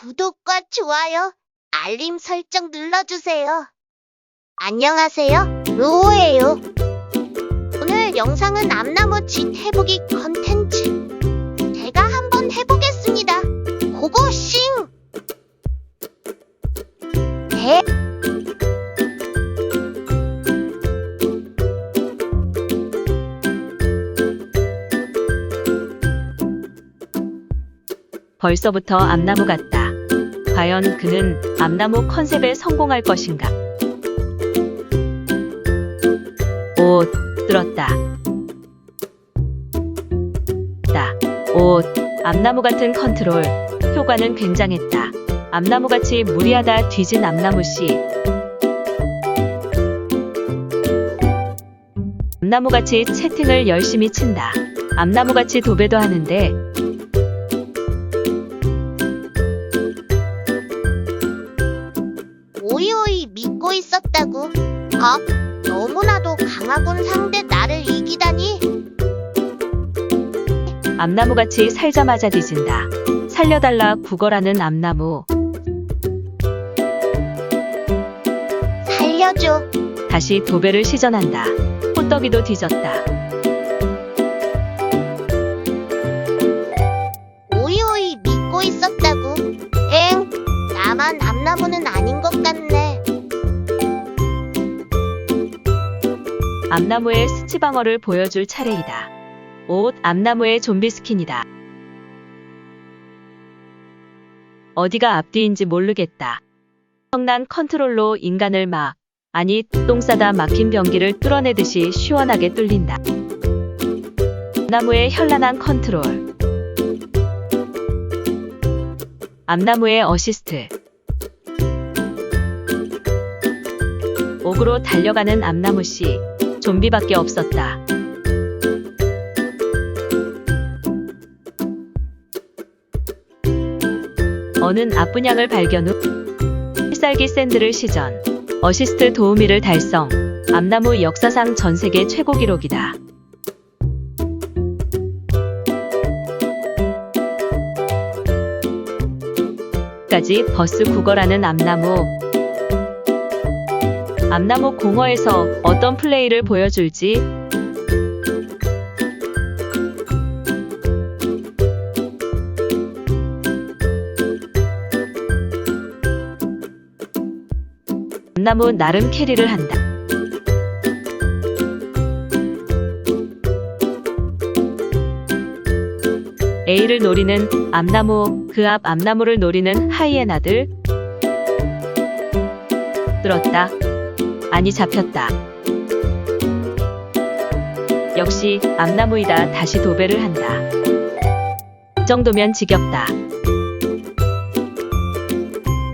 구독과 좋아요, 알림 설정 눌러주세요. 안녕하세요, 루오예요. 오늘 영상은 암나무 진 해보기 컨텐츠. 제가 한번 해보겠습니다. 고고싱! 대 벌써부터 암나무 같다. 과연 그는 암나무 컨셉에 성공할 것인가? 옷, 뚫었다. 다. 옷, 암나무 같은 컨트롤, 효과는 굉장했다. 암나무같이 무리하다 뒤진 암나무씨. 암나무같이 채팅을 열심히 친다. 암나무같이 도배도 하는데 오이오이 믿고 있었다고. 어? 너무나도 강하군 상대 나를 이기다니. 암나무같이 살자마자 뒤진다. 살려달라 구걸하는 암나무. 살려줘. 다시 도배를 시전한다. 호떡이도 뒤졌다. 오이오이 믿고 있었다고. 엥, 나만 암나무는 아닌 것 같네. 암나무의 스치방어를 보여줄 차례이다. 옷 암나무의 좀비 스킨이다. 어디가 앞뒤인지 모르겠다. 성난 컨트롤로 인간을 막, 아니 똥 싸다 막힌 변기를 뚫어내듯이 시원하게 뚫린다. 암나무의 현란한 컨트롤. 암나무의 어시스트. 옥으로 달려가는 암나무씨. 좀비밖에 없었다. 어는 앞분양을 발견 후 필살기 샌드를 시전, 어시스트 도우미를 달성, 암나무 역사상 전 세계 최고 기록이다. 까지 버스 구걸하는 암나무. 암나무 공허에서 어떤 플레이를 보여줄지 암나무 나름 캐리를 한다. A를 노리는 암나무, 그 앞 암나무를 노리는 하이에나들. 뚫었다. 아니 잡혔다. 역시 암나무이다 다시 도배를 한다. 이 정도면 지겹다.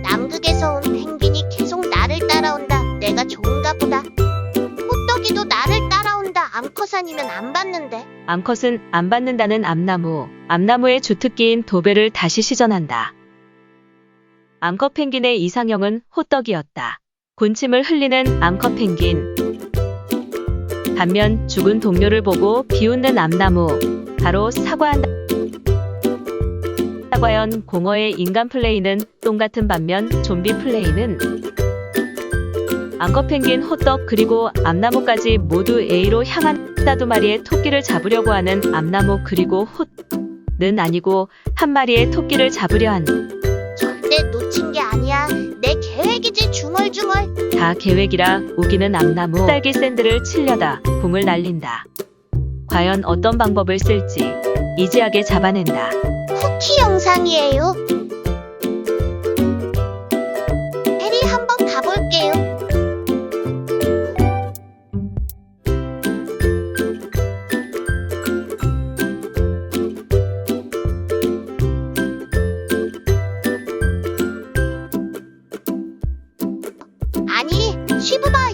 남극에서 온 펭귄이 계속 나를 따라온다. 내가 좋은가 보다. 호떡이도 나를 따라온다. 암컷 아니면 안 봤는데. 암컷은 안 받는다는 암나무, 암나무의 주특기인 도배를 다시 시전한다. 암컷 펭귄의 이상형은 호떡이었다. 군침을 흘리는 암컷 펭귄. 반면 죽은 동료를 보고 비웃는 암나무, 바로 사과한다. 과연 공허의 인간 플레이는 똥 같은 반면 좀비 플레이는 암컷 펭귄 호떡 그리고 암나무까지 모두 A로 향한 따두 마리의 토끼를 잡으려고 하는 암나무 그리고 헛는 아니고 한 마리의 토끼를 잡으려 한 중얼중얼. 계획이라 우기는 암나무 딸기 샌드를 치려다 공을 날린다. 과연 어떤 방법을 쓸지 이지하게 잡아낸다. 쿠키 영상이에요. She.